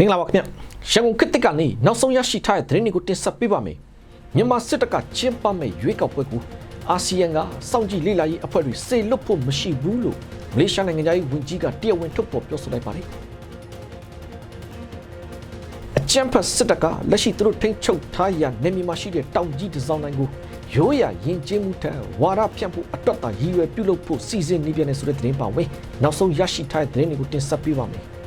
မင်္ဂလာပါခင်ဗျရန်ကုန်ခေတ်တစ်ကနေနောက်ဆုံးရရှိထားတဲ့သတင်းတွေကိုတင်ဆက်ပေးပါမယ်မြန်မာစစ်တပ်ကကျင်းပမဲ့ရွေးကောက်ပွဲကိုအာဆီယံကစောင့်ကြည့်လေ့လာရေးအဖွဲ့တွေစေလွတ်ဖို့မရှိဘူးလို့မလေးရှားနိုင်ငံသားရေးဝန်ကြီးကတရားဝင်ထုတ်ဖော်ပြောဆိုလိုက်ပါတယ်အကြံဖတ်စစ်တပ်ကလက်ရှိသူတို့ထိန်းချုပ်ထားရနေမြန်မာရှိတဲ့တောင်ကြီးတစ်စောင်းတိုင်းကိုရိုးရာရင်ကျင်းမှုထက်ဝါရဖြန့်ဖို့အတွက်သာရည်ရွယ်ပြုလုပ်ဖို့စီစဉ်နေပြန်တဲ့ဆိုတဲ့သတင်းပါဝင်နောက်ဆုံးရရှိထားတဲ့သတင်းတွေကိုတင်ဆက်ပေးပါမယ်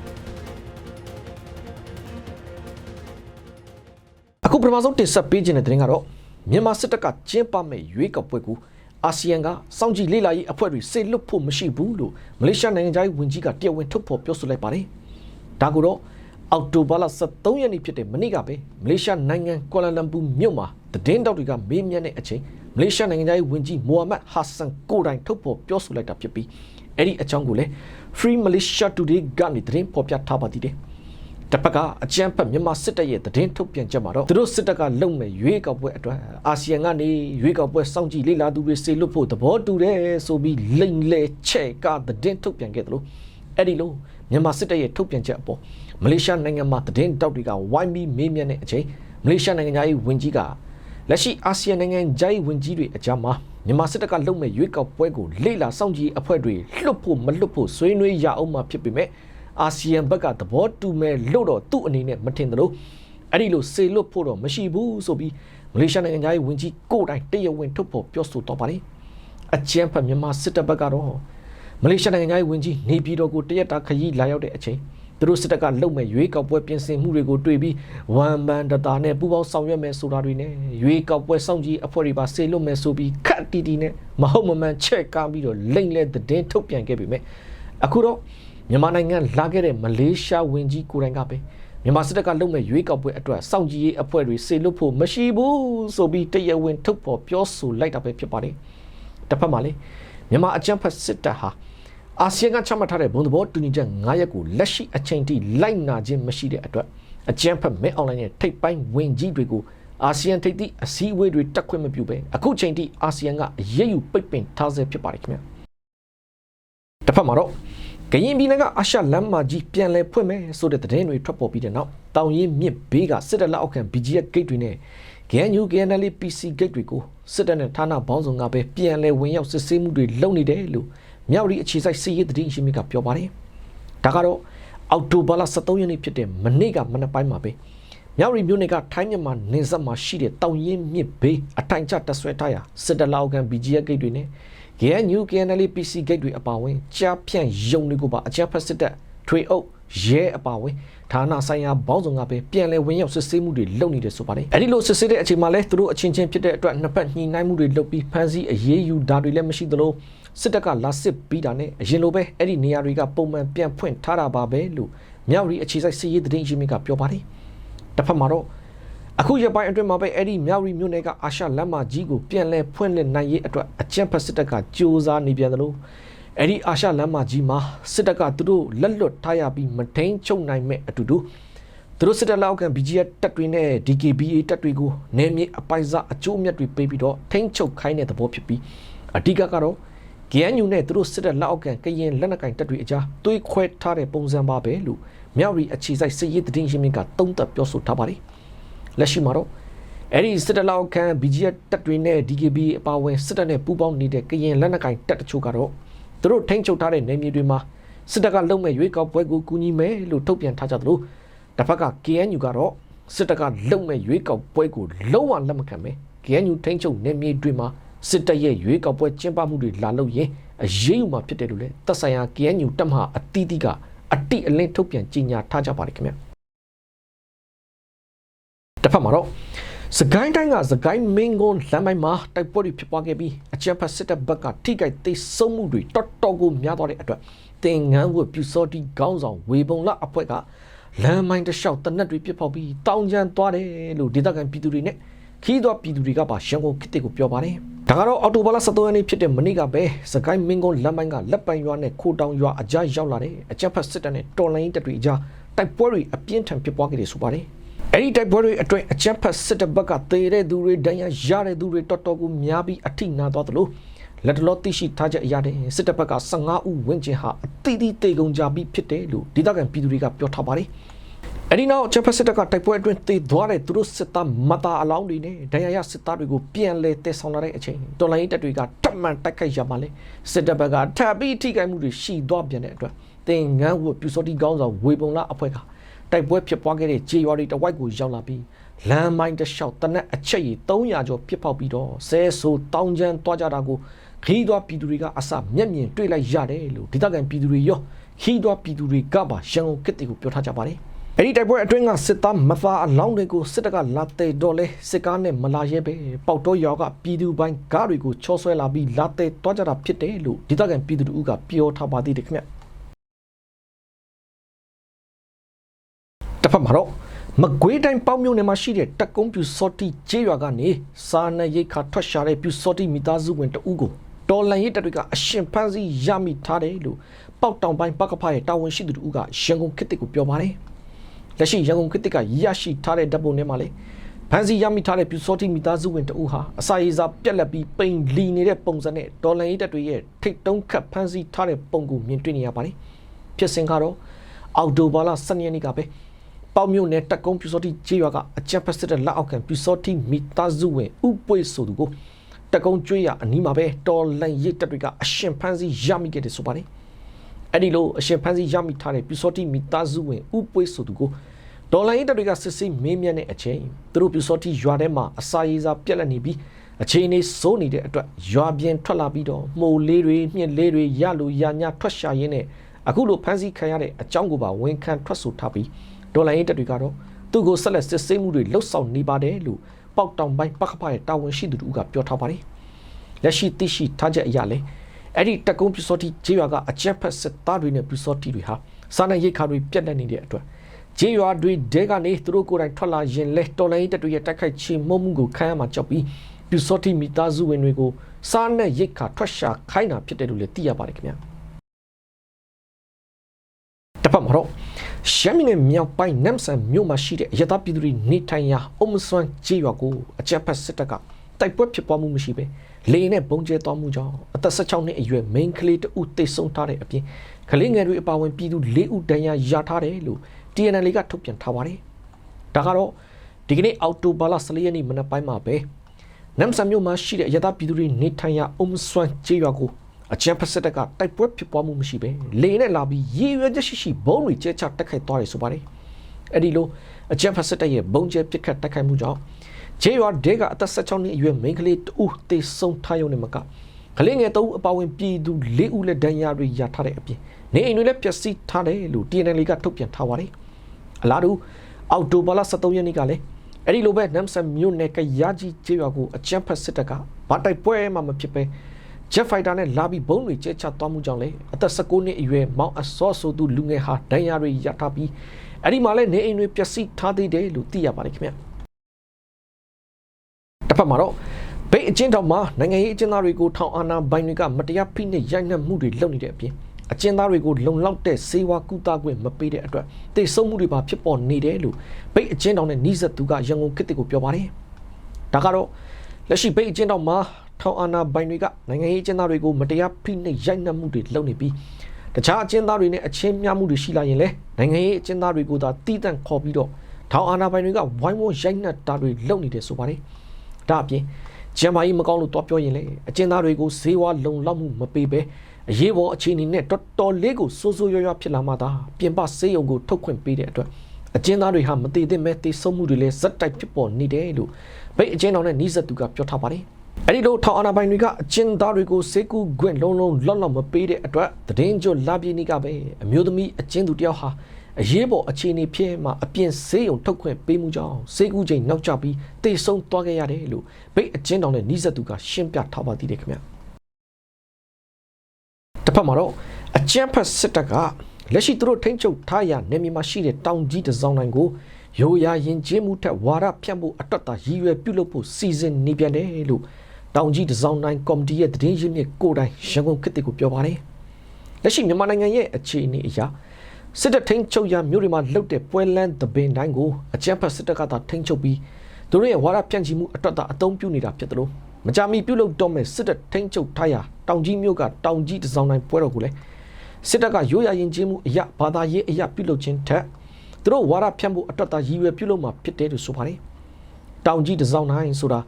ပထမဆုံးတင်ဆက်ပေးခြင်းတဲ့သတင်းကတော့မြန်မာစစ်တပ်ကကျင်းပမဲ့ရွေးကောက်ပွဲကိုအာဆီယံကစောင့်ကြည့်လေ့လာရေးအဖွဲ့တွေစေလွတ်ဖို့မရှိဘူးလို့မလေးရှားနိုင်ငံသားရေးဝန်ကြီးကတရားဝင်ထုတ်ဖော်ပြောဆိုလိုက်ပါတယ်။ဒါကိုတော့အောက်တိုဘာလ23ရက်နေ့ဖြစ်တဲ့မနေ့ကပဲမလေးရှားနိုင်ငံကွာလာလမ်ပူမြို့မှာသတင်းတောက်တွေကမေးမြန်းတဲ့အချိန်မလေးရှားနိုင်ငံသားရေးဝန်ကြီးမိုဟာမက်ဟာဆန်ကိုတိုင်ထုတ်ဖော်ပြောဆိုလိုက်တာဖြစ်ပြီးအဲ့ဒီအကြောင်းကိုလည်း Free Malaysia Today ကနေသတင်းဖော်ပြထားပါသေးတယ်။ တစ်ဖက်ကအကြမ်းဖက်မြန်မာစစ်တပ်ရဲ့သတင်းထုတ်ပြန်ချက်မှာတော့သူတို့စစ်တပ်ကလုံမဲ့ရွေးကောက်ပွဲအတွက်အာဆီယံကနေရွေးကောက်ပွဲစောင့်ကြည့်လေ့လာသူတွေစေလွတ်ဖို့သဘောတူတယ်ဆိုပြီးလိမ့်လေချဲ့ကသတင်းထုတ်ပြန်ခဲ့တယ်လို့အဲ့ဒီလိုမြန်မာစစ်တပ်ရဲ့ထုတ်ပြန်ချက်အပေါ်မလေးရှားနိုင်ငံမှာသတင်းတောက်တွေကဝိုင်းပြီးမေးမြန်းတဲ့အချိန်မလေးရှားနိုင်ငံသားရေးဝန်ကြီးကလက်ရှိအာဆီယံနိုင်ငံဂျိုင်းဝန်ကြီးတွေအကြားမှာမြန်မာစစ်တပ်ကလုံမဲ့ရွေးကောက်ပွဲကိုလေ့လာစောင့်ကြည့်အဖွဲ့တွေလွတ်ဖို့မလွတ်ဖို့ဆွေးနွေးရအောင်မှာဖြစ်ပေမဲ့ အာဆီယံဘက်ကသဘောတူမဲ့လို့တော့သူ့အနေနဲ့မထင်သလိုအဲ့ဒီလိုစေလွတ်ဖို့တော့မရှိဘူးဆိုပြီးမလေးရှားနိုင်ငံသားရေးဝန်ကြီးကိုတိုင်တရဝင်ထုတ်ဖော်ပြောဆိုတော့ပါတယ်အကြံဖတ်မြန်မာစစ်တပ်ဘက်ကတော့မလေးရှားနိုင်ငံသားရေးဝန်ကြီးနေပြည်တော်ကိုတရက်တာခရီးလာရောက်တဲ့အချိန်သူတို့စစ်တပ်ကလုံမဲ့ရွေးကောက်ပွဲပြင်ဆင်မှုတွေကိုတွေ့ပြီးဝမ်မန်ဒတာနဲ့ပူးပေါင်းဆောင်ရွက်မယ်ဆိုတာတွေနဲ့ရွေးကောက်ပွဲစောင့်ကြည့်အဖွဲ့တွေပါစေလွတ်မယ်ဆိုပြီးခက်တီတီနဲ့မဟုတ်မမှန်ချက်ကားပြီးတော့လိမ့်လဲသတင်းထုတ်ပြန်ခဲ့ပြီမဲ့အခုတော့ မြန်မာနိုင်ငံလာခဲ့တဲ့မလေးရှားဝန်ကြီးကိုယ်တိုင်ကပဲမြန်မာစစ်တပ်ကလုံမဲ့ရွေးကောက်ပွဲအတွက်စောင့်ကြည့်ရေးအဖွဲ့တွေစေလွတ်ဖို့မရှိဘူးဆိုပြီးတရားဝင်ထုတ်ဖော်ပြောဆိုလိုက်တာပဲဖြစ်ပါတယ်။တစ်ဖက်မှာလေမြန်မာအကြမ်းဖက်စစ်တပ်ဟာအာဆီယံကချမှတ်ထားတဲ့ဘုံသဘောတူညီချက်9ရပ်ကိုလက်ရှိအချိန်ထိလိုက်နာခြင်းမရှိတဲ့အတွက်အကြမ်းဖက်မဲအွန်လိုင်းရဲ့ထိပ်ပိုင်းဝင်ကြီးတွေကိုအာဆီယံထိပ်သီးအစည်းအဝေးတွေတက်ခွင့်မပြုဘဲအခုချိန်ထိအာဆီယံကအရေးယူပိတ်ပင်ထားဆဲဖြစ်ပါတယ်ခင်ဗျာ။တစ်ဖက်မှာတော့ ကရင်ပြည်နယ်ကအာရှလမ်းမကြီးပြန်လည်ဖွင့်မယ်ဆိုတဲ့သတင်းတွေထွက်ပေါ်ပြီးတဲ့နောက်တောင်ရင်မြစ်ဘေးကစစ်တပ်လက်အောက်ခံ BGF ဂိတ်တွေနဲ့ GNU GNL PC ဂိတ်တွေကိုစစ်တပ်နဲ့ဌာနပေါင်းစုံကပဲပြန်လည်ဝင်ရောက်စစ်ဆေးမှုတွေလုပ်နေတယ်လို့မြောက်ရီအခြေစိုက်စီးရေးသတင်းရှင်မြစ်ကပြောပါတယ်။ဒါကတော့အောက်တိုဘာလ23ရက်နေ့ဖြစ်တဲ့မနေ့ကမနက်ပိုင်းမှာပဲမြောက်ရီမြို့နယ်ကထိုင်းမြန်မာနေဆက်မှာရှိတဲ့တောင်ရင်မြစ်ဘေးအထိုင်ချတပ်ဆွဲထားရာစစ်တပ်လက်အောက်ခံ BGF ဂိတ်တွေနဲ့ GNU KNL PC gate တွေအပါအဝင်ကြားဖြန့်ယုံတွေကိုပါအကြမ်းဖက်စစ်တပ်ထွေအုပ်ရဲအပါအဝင်ဌာနဆိုင်ရာဘောင်းဆောင်ကပဲပြန်လည်ဝင်ရောက်စစ်ဆေးမှုတွေလုပ်နေတယ်ဆိုပါတယ်။အဲဒီလိုစစ်ဆေးတဲ့အချိန်မှာလဲသူတို့အချင်းချင်းဖြစ်တဲ့အတွက်နှစ်ဖက်ညှိနှိုင်းမှုတွေလုပ်ပြီးဖမ်းဆီးအရေးယူတာတွေလည်းမရှိသလိုစစ်တပ်ကလာစစ်ပြီးတာနဲ့အရင်လိုပဲအဲ့ဒီနေရာတွေကပုံမှန်ပြန်ဖွင့်ထားတာပါပဲလို့မြောက်ရီအခြေစိုက်စီးရေးသတင်းရင်းမြစ်ကပြောပါတယ်။တစ်ဖက်မှာတော့ အခုရပိုင်းအတွင်းမှာပဲအဲ့ဒီမြောက်ရီမြို့နယ်ကအာရှလမ်းမကြီးကိုပြန်လဲဖွင့်လှစ်နိုင်ရေးအတွက်အကြံဖက်စစ်တပ်ကစ조사နေပြန်တယ်လို့အဲ့ဒီအာရှလမ်းမကြီးမှာစစ်တပ်ကသူတို့လက်လွတ်ထားရပြီးမထိန်ချုပ်နိုင်မဲ့အတူတူသူတို့စစ်တပ်လောက်ခံ BGF တပ်တွေနဲ့ DKBA တပ်တွေကိုနယ်မြေအပိုင်စားအကျိုးအမြတ်တွေပေးပြီးတော့ထိန်ချုပ်ခိုင်းတဲ့သဘောဖြစ်ပြီးအဓိကကတော့ GNU နဲ့သူတို့စစ်တပ်လက်အောက်ကကရင်လက်နက်ကင်တပ်တွေအကြားတွေးခွဲထားတဲ့ပုံစံပါပဲလို့မြောက်ရီအခြေစိုက်စစ်ရေးသတင်းရင်းမြစ်ကတုံးသက်ပြောဆိုထားပါတယ် လက်ရှိမှာတော့အဲ့ဒီစစ်တပ်လောက်ခံ BGF တပ်တွေနဲ့ DKB အပါအဝင်စစ်တပ်နဲ့ပူးပေါင်းနေတဲ့ကရင်လက်နက်ကိုင်တပ်တချို့ကတော့သူတို့ထိန်းချုပ်ထားတဲ့နယ်မြေတွေမှာစစ်တပ်ကလုံမဲ့ရွေးကောက်ပွဲကိုကူညီမယ်လို့ထုတ်ပြန်ထားကြသလိုတစ်ဖက်က KNU ကတော့စစ်တပ်ကလုံမဲ့ရွေးကောက်ပွဲကိုလုံးဝလက်မခံပဲ KNU ထိန်းချုပ်နယ်မြေတွေမှာစစ်တပ်ရဲ့ရွေးကောက်ပွဲကျင်းပမှုတွေလာလို့ရင်အရေးယူမှာဖြစ်တယ်လို့လည်းသက်ဆိုင်ရာ KNU တပ်မဟာအတီးတီးကအတိအလင်းထုတ်ပြန်ကြေညာထားကြပါတယ်ခင်ဗျာ တစ်ဖက်မှာတော့စကိုင်းတိုင်းကစကိုင်းမင်းကွန်းလမ်းပိုင်းမှာတိုက်ပွဲတွေဖြစ်ပွားခဲ့ပြီးအကြမ်းဖက်စစ်တပ်ဘက်ကထိခိုက်သိမ်းဆုံးမှုတွေတော်တော်ကိုများသွားတဲ့အတွက်တင်ငန်းဝတ်ပြူစောတိခေါင်းဆောင်ဝေပုံလအဖွဲ့ကလမ်းမိုင်းတစ်လျှောက်တနက်တွေပြစ်ဖောက်ပြီးတောင်ကျမ်းသွားတယ်လို့ဒေသခံပြည်သူတွေနဲ့ခီးသောပြည်သူတွေကပါရန်ကုန်ခေတ်ကိုပြောပါတယ်ဒါကတော့အော်တိုဘာလ23ရက်နေ့ဖြစ်တဲ့မနေ့ကပဲစကိုင်းမင်းကွန်းလမ်းပိုင်းကလက်ပံရွာနဲ့ခိုတောင်ရွာအကြားရောက်လာတဲ့အကြမ်းဖက်စစ်တပ်နဲ့တော်လိုင်းတပ်တွေအကြားတိုက်ပွဲတွေအပြင်းထန်ဖြစ်ပွားခဲ့တယ်ဆိုပါတယ် အဲ့ဒီတိုက်ပွဲတွေအတွင်းအကြမ်းဖက်စစ်တပ်ဘက်ကတေတဲ့သူတွေဒဏ်ရာရတဲ့သူတွေတော်တော်ကိုများပြီးအထိနာသွားသလိုလက်တလောသိရှိထားချက်အရတဲ့စစ်တပ်ဘက်က15ဦးဝန်းကျင်ဟာအတိအသီးတေကုန်ကြပြီးဖြစ်တယ်လို့ဒေသခံပြည်သူတွေကပြောထားပါတယ်။အအဲ့ဒီနောက်ချက်ဖက်စစ်တပ်ကတိုက်ပွဲအတွင်းတေသွားတဲ့သူတို့စစ်သားမတာအလောင်းတွေနဲ့ဒဏ်ရာရစစ်သားတွေကိုပြန်လဲတည်ဆောင်လာတဲ့အချိန်တော်လိုင်းတပ်တွေကတတ်မှန်တိုက်ခိုက်ရပါလေစစ်တပ်ဘက်ကထပ်ပြီးထိခိုက်မှုတွေရှိသွားပြန်တဲ့အတွက်တင်ငန်းဝပြူစောတိကောင်းဆောင်ဝေပုံလာအဖွဲ့က တိုက်ပွဲဖြစ်ပွားခဲ့တဲ့ဂျေရွာတွေတဝိုက်ကိုရောက်လာပြီးလမ်းမိုင်းတစ်လျှောက်တနက်အချက်ကြီး300ကျော်ပြစ်ပေါက်ပြီးတော့ဆဲဆိုတောင်းချမ်းသွားကြတာကိုခီးသွားပြည်သူတွေကအစမျက်မြင်တွေ့လိုက်ရတယ်လို့ဒေသခံပြည်သူတွေရောခီးသွားပြည်သူတွေကပါရန်ကုန်ကစ်တီကိုပြောထားကြပါတယ်အဲ့ဒီတိုက်ပွဲအတွင်းကစစ်သားမသားအလောင်းတွေကိုစစ်တပ်ကလာတဲ့တော့လဲစစ်ကားနဲ့မလာရဲပဲပေါက်တော့ရောက်ကပြည်သူပိုင်းကားတွေကိုချောဆွဲလာပြီးလာတဲ့တော့ကြတာဖြစ်တယ်လို့ဒေသခံပြည်သူတို့ကပြောထားပါသေးတယ်ခင်ဗျ တစ်ဖက်မှာတော့မကွေးတိုင်းပေါင်းမြို့နယ်မှာရှိတဲ့တက်ကုန်းပြူစောတိကျေးရွာကနေစာနယ်ရိတ်ခါထွက်ရှာတဲ့ပြူစောတိမိသားစုဝင်တဦးကိုတော်လန်ရိတ်တပ်တွေကအရှင်ဖန်းစီရမိထားတယ်လို့ပေါက်တောင်ပိုင်းပကဖရဲ့တာဝန်ရှိသူတို့ကရန်ကုန်ခေတ်တစ်ကိုပြောပါတယ်လက်ရှိရန်ကုန်ခေတ်တစ်ကရရှိထားတဲ့ဓာတ်ပုံထဲမှာလေဖန်းစီရမိထားတဲ့ပြူစောတိမိသားစုဝင်တဦးဟာအစာရည်စာပြက်လက်ပြီးပိန်လီနေတဲ့ပုံစံနဲ့တော်လန်ရိတ်တပ်တွေရဲ့ထိတ်တုံးခတ်ဖန်းစီထားတဲ့ပုံကိုမြင်တွေ့နေရပါတယ်ဖြစ်စဉ်ကတော့အောက်တိုဘာလ12ရက်နေ့ကပဲ ပေါမြို့နယ်တက်ကုန်းပြူစောတိကျေးရွာကအကြံဖက်စစ်တဲ့လက်အောက်ခံပြူစောတိမိသားစုဝင်ဥပွေဆိုသူကိုတက်ကုန်းကျွေးရအနီးမှာပဲတော်လန်ရိတ်တပ်တွေကအရှင်ဖန်းစီရမိခဲ့တယ်ဆိုပါတယ်အဲ့ဒီလိုအရှင်ဖန်းစီရမိထားတဲ့ပြူစောတိမိသားစုဝင်ဥပွေဆိုသူကိုဒေါ်လာရေးတပ်တွေကစစ်ဆေးမင်းမြတ်တဲ့အချိန်သူတို့ပြူစောတိရွာထဲမှာအစာရေးစာပြက်လက်နေပြီးအချိန်လေးစိုးနေတဲ့အတွက်ရွာပြင်ထွက်လာပြီးတော့မှုန်လေးတွေမြင့်လေးတွေရလို့ရညာထွက်ရှာရင်းနဲ့အခုလိုဖမ်းဆီးခံရတဲ့အကြောင်းကိုပါဝန်ခံထွက်ဆိုထားပြီး ဒေါ်လာရေးတပ်တွေကတော့သူ့ကိုဆက်လက်စစ်ဆေးမှုတွေလှုပ်ဆောင်နေပါတယ်လို့ပေါက်တောင်ပိုင်းပခဖရဲ့တာဝန်ရှိသူတို့ကပြောထားပါတယ်လက်ရှိသိရှိထားချက်အရလဲအဲ့ဒီတက်ကုန်းပြူစောတိဂျေးရွာကအကြက်ဖက်စစ်သားတွေနဲ့ပြူစောတိတွေဟာစာနယ်ရိတ်ခါတွေပြက်လက်နေတဲ့အတွက်ဂျေးရွာတွေတဲကနေသူတို့ကိုယ်တိုင်ထွက်လာရင်လဲတော်လိုင်းတပ်တွေရဲ့တိုက်ခိုက်ချေမှုမှုကိုခံရမှာကြောက်ပြီးပြူစောတိမိသားစုဝင်တွေကိုစာနယ်ရိတ်ခါထွက်ရှာခိုင်းတာဖြစ်တယ်လို့လည်းသိရပါတယ်ခင်ဗျာတစ်ဖက်မှာတော့ ရှမ်းပြည်နယ်မြောက်ပိုင်းနမ်ဆန်မြို့မှာရှိတဲ့အရသာပြည်သူတွေနေထိုင်ရာအုံမစွမ်းကျေးရွာကိုအကြမ်းဖက်စစ်တပ်ကတိုက်ပွဲဖြစ်ပွားမှုမရှိပဲလေနဲ့ပုံကျဲသွားမှုကြောင့်အသက်16နှစ်အရွယ် main ကလေးတဦးတိတ်ဆုံးထားတဲ့အပြင်ကလေးငယ်တွေအပါအဝင်ပြည်သူ၄ဦးဒဏ်ရာရထားတယ်လို့ TNL ကထုတ်ပြန်ထားပါတယ်။ဒါကတော့ဒီကနေ့အောက်တိုဘာလ14ရက်နေ့မနက်ပိုင်းမှာပဲနမ်ဆန်မြို့မှာရှိတဲ့အရသာပြည်သူတွေနေထိုင်ရာအုံမစွမ်းကျေးရွာကို အချမ်းဖက်စစ်တပ်ကတိုက်ပွဲဖြစ်ပွားမှုမရှိပဲလေနဲ့လာပြီးရေရွယ်ချက်ရှိရှိဘုံတွေကျဲချတက်ခိုက်သွားတယ်ဆိုပါတယ်အဲ့ဒီလိုအချမ်းဖက်စစ်တပ်ရဲ့ဘုံကျဲပစ်ခတ်တက်ခိုက်မှုကြောင့်ဂျေရွာဒေကအသက်16နှစ်အရွယ်မိန်းကလေးတူတေဆုံးထားရုံနဲ့မကကလေးငယ်သုံးအပါဝင်ပြည်သူ၄ဦးလက်ဒဏ်ရာတွေရထားတဲ့အပြင်နေအိမ်တွေလည်းပျက်စီးထားတယ်လို့ TNL ကထုတ်ပြန်ထားပါတယ်အလားတူအောက်တိုဘာလ23ရက်နေ့ကလည်းအဲ့ဒီလိုပဲနမ်ဆန်မြို့နယ်ကရာကြီးကျေးရွာကိုအကြမ်းဖက်စစ်တပ်ကဗတိုက်ပွဲမှမဖြစ်ပဲ Jet Fighter နဲ့လာပြီးဘုံတွေကျဲချသွားမှုကြောင့်လေအသက်19နှစ်အရွယ်မောင်အစောဆိုသူလူငယ်ဟာဒဏ်ရာတွေရထားပြီးအဲ့ဒီမှာလည်းနေအိမ်တွေပျက်စီးထားသေးတယ်လို့သိရပါတယ်ခင်ဗျတစ်ဖက်မှာတော့ဘိတ်အချင်းတော်မှာနိုင်ငံရေးအကျဉ်းသားတွေကိုထောင်အာဏာပိုင်တွေကမတရားဖိနှိပ်ရိုက်နှက်မှုတွေလုပ်နေတဲ့အပြင်အကျဉ်းသားတွေကိုလုံလောက်တဲ့စေဝါကုသခွင့်မပေးတဲ့အတွက်တိတ်ဆုံးမှုတွေပါဖြစ်ပေါ်နေတယ်လို့ဘိတ်အချင်းတော်နဲ့နှိစက်သူကရန်ကုန်ခေတ်ကိုပြောပါတယ်ဒါကတော့လက်ရှိဘိတ်အချင်းတော်မှာ ထောင်အာဏာပိုင်တွေကနိုင်ငံရေးအကျဉ်းသားတွေကိုမတရားဖိနှိပ်ရိုက်နှက်မှုတွေလုပ်နေပြီးတခြားအကျဉ်းသားတွေနဲ့အချင်းများမှုတွေရှိလာရင်လည်းနိုင်ငံရေးအကျဉ်းသားတွေကိုသာတီးတန့်ခေါ်ပြီးတော့ထောင်အာဏာပိုင်တွေကဝိုင်းဝန်းရိုက်နှက်တာတွေလုပ်နေတယ်ဆိုပါတယ်။ဒါအပြင်ဂျမ်မာကြီးမကောင်းလို့တွားပြောရင်လေအကျဉ်းသားတွေကိုဈေးဝါလုံလောက်မှုမပေးဘဲအရေးပေါ်အခြေအနေနဲ့တော်တော်လေးကိုစိုးစိုးရွရွဖြစ်လာမှသာပြင်ပဆေးရုံကိုထုတ်ခွင့်ပေးတဲ့အတွက်အကျဉ်းသားတွေဟာမတည်သင့်မဲ့တည်ဆုံမှုတွေလည်းဇက်တိုက်ဖြစ်ပေါ်နေတယ်လို့ဗိတ်အကျဉ်းတော်နဲ့နှီးဆက်သူကပြောထားပါတယ်။ အဲဒီလိုထောင်အာဏာပိုင်တွေကအကျဉ်းသားတွေကိုစေကူခွင့်လုံးလုံးလော့လော့မပေးတဲ့အတွက်တည်င်းကျွလာပြည်နီကပဲအမျိုးသမီးအကျဉ်းသူတယောက်ဟာအရေးပေါ်အခြေအနေဖြစ်မှအပြင်ဆေးရုံထုတ်ခွင့်ပေးမှုကြောင့်စေကူချိန်နောက်ကျပြီးတေဆုံးသွားခဲ့ရတယ်လို့ဗိတ်အကျဉ်းတော်နဲ့နှီးဆက်သူကရှင်းပြထားပါသေးတယ်ခင်ဗျ။တစ်ဖက်မှာတော့အကျန်းဖက်စစ်တပ်ကလက်ရှိသူတို့ထိန်းချုပ်ထားရနေမြန်မာရှိတဲ့တောင်ကြီးတစ်စောင်းတိုင်းကိုရိုးရာရင်ကျေးမှုထက်ဝါရဖြန့်ဖို့အတွက်သာရည်ရွယ်ပြုလုပ်ဖို့စီစဉ်နေပြန်တယ်လို့ တောင်ကြီးတစ်စောင်းတိုင်းကော်မတီရဲ့တည်င်းရင်းမြစ်ကိုတိုင်းရန်ကုန်ခေတ်ကိုပြောပါတယ်။လက်ရှိမြန်မာနိုင်ငံရဲ့အခြေအနေအရစစ်တပ်ထိန်းချုပ်ရမြို့တွေမှာလှုပ်တဲ့ပွဲလန်းသပင်တိုင်းကိုအကြမ်းဖက်စစ်တပ်ကသာထိန်းချုပ်ပြီးသူတို့ရဲ့ဝါရဖြန့်ချီမှုအတွက်သာအသုံးပြုနေတာဖြစ်တယ်လို့မကြမီပြုလုပ်တော့မဲ့စစ်တပ်ထိန်းချုပ်ထားရာတောင်ကြီးမြို့ကတောင်ကြီးတစ်စောင်းတိုင်းပွဲတော်ကိုလည်းစစ်တပ်ကရိုးရာရင်ကျေးမှုအရာဘာသာရေးအရာပြုလုပ်ခြင်းထက်သူတို့ဝါဒဖြန့်ဖို့အတွက်သာရည်ရွယ်ပြုလုပ်မှာဖြစ်တယ်လို့ဆိုပါတယ်တောင်ကြီးတစ်စောင်းနိုင်ဆိုတာ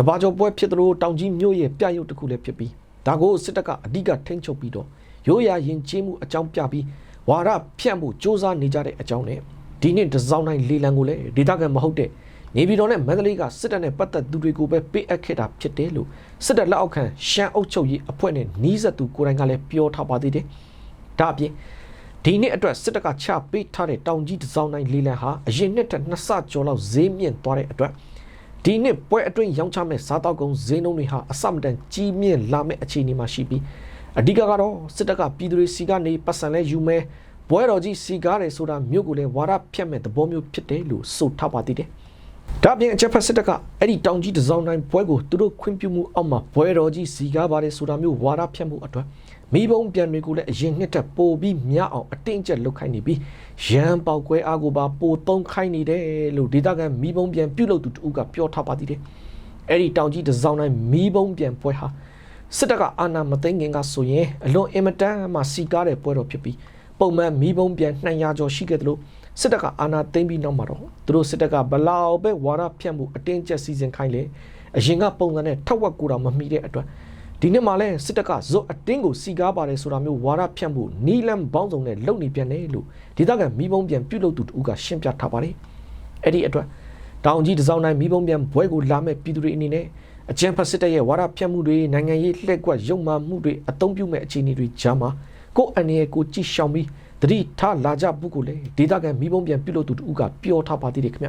ကဘာကျော်ပွဲဖြစ်သလိုတောင်ကြီးမြို့ရဲ့ပြရုပ်တစ်ခုလည်းဖြစ်ပြီးဒါကိုစစ်တပ်ကအဓိကထိန်းချုပ်ပြီးတော့ရိုးရာရင်ကျေးမှုအကြောင်းပြပြီးဝါဒဖြန့်ဖို့စ조사နေကြတဲ့အကြောင်းနဲ့ဒီနေ့တစ်စောင်းနိုင်လေလံကိုလည်းဒေသခံမဟုတ်တဲ့နေပြည်တော်နဲ့မန္တလေးကစစ်တပ်နဲ့ပတ်သက်သူတွေကိုပဲပေးအပ်ခဲ့တာဖြစ်တယ်လို့စစ်တပ်လက်အောက်ခံရှမ်းအုပ်ချုပ်ရေးအဖွဲ့နဲ့နှီးဆက်သူကိုယ်တိုင်ကလည်းပြောထားပါသေးတယ်။ဒါအပြင်ဒီနေ့အတွက်စစ်တပ်ကချပေးထားတဲ့တောင်ကြီးတစ်စောင်းတိုင်းလေးလံဟာအရင်နှစ်ထက်နှစ်ဆကျော်လောက်ဈေးမြင့်သွားတဲ့အတွက် ဒီနှစ်ပွဲအတွင်းရောင်းချမဲ့စားတောက်ကုန်ဈေးနှုန်းတွေဟာအဆမတန်ကြီးမြင့်လာမဲ့အခြေအနေမှာရှိပြီးအဓိကကတော့စစ်တပ်ကပြည်သူတွေစီကနေပတ်စံလဲယူမဲပွဲတော်ကြီးစီကားတယ်ဆိုတာမျိုးကိုလည်းဝါဒဖြတ်မဲ့သဘောမျိုးဖြစ်တယ်လို့ဆိုထားပါသေးတယ်။ဒါပြင်အချက်ဖက်စစ်တပ်ကအဲ့ဒီတောင်ကြီးတစ်စောင်းတိုင်းပွဲကိုသူတို့ခွင့်ပြုမှုအောက်မှာပွဲတော်ကြီးစီကားပါတယ်ဆိုတာမျိုးဝါဒဖြတ်မှုအတွက် မိဘုံပြန်တွေကိုလည်းအရင်နှစ်တက်ပိုပြီးမြအောင်အတင်းကျပ်လုပ်ခိုင်းနေပြီးရန်ပေါက်ကွဲအားကိုပါပိုသုံးခိုင်းနေတယ်လို့ဒေတာကန်မိဘုံပြန်ပြုတ်လို့သူတူကပြောထားပါသေးတယ်။အဲ့ဒီတောင်ကြီးတစ်စောင်းတိုင်းမိဘုံပြန်ပွဲဟာစစ်တပ်ကအာဏာမသိမ်းခင်ကဆိုရင်အလွန်အင်မတန်မှစီကားတဲ့ပွဲတော်ဖြစ်ပြီးပုံမှန်မိဘုံပြန်200ကျော်ရှိခဲ့တယ်လို့စစ်တပ်ကအာဏာသိမ်းပြီးနောက်မှာတော့သူတို့စစ်တပ်ကဘလောက်ပဲဝါဒဖြန့်မှုအတင်းကျပ်စီစဉ်ခိုင်းလေအရင်ကပုံစံနဲ့ထက်ဝက်ကိုတာမမီတဲ့အတွက် ဒီနေ့မှလည်းစစ်တပ်ကဇွတ်အတင်းကိုစီကားပါတယ်ဆိုတာမျိုးဝါဒဖြန့်မှုနီလန်ဘောင်းစုံနဲ့လုံနေပြန်တယ်လို့ဒေသခံမိဘုံပြန်ပြုတ်လို့သူတူကရှင်းပြထားပါတယ်အဲ့ဒီအတွက်တောင်ကြီးတစောင်းတိုင်းမိဘုံပြန်ဘွဲကိုလာမဲ့ပြည်သူတွေအနေနဲ့အကြံဖတ်စစ်တပ်ရဲ့ဝါဒဖြန့်မှုတွေနိုင်ငံရေးလှည့်ကွက်ရုံမှမှုတွေအသုံးပြုမဲ့အခြေအနေတွေကြားမှာကိုယ်အနေနဲ့ကိုကြည့်ရှောင်ပြီးတတိထားလာကြပုဂ္ဂိုလ်လေဒေသခံမိဘုံပြန်ပြုတ်လို့သူတူကပြောထားပါသေးတယ်ခင်ဗျ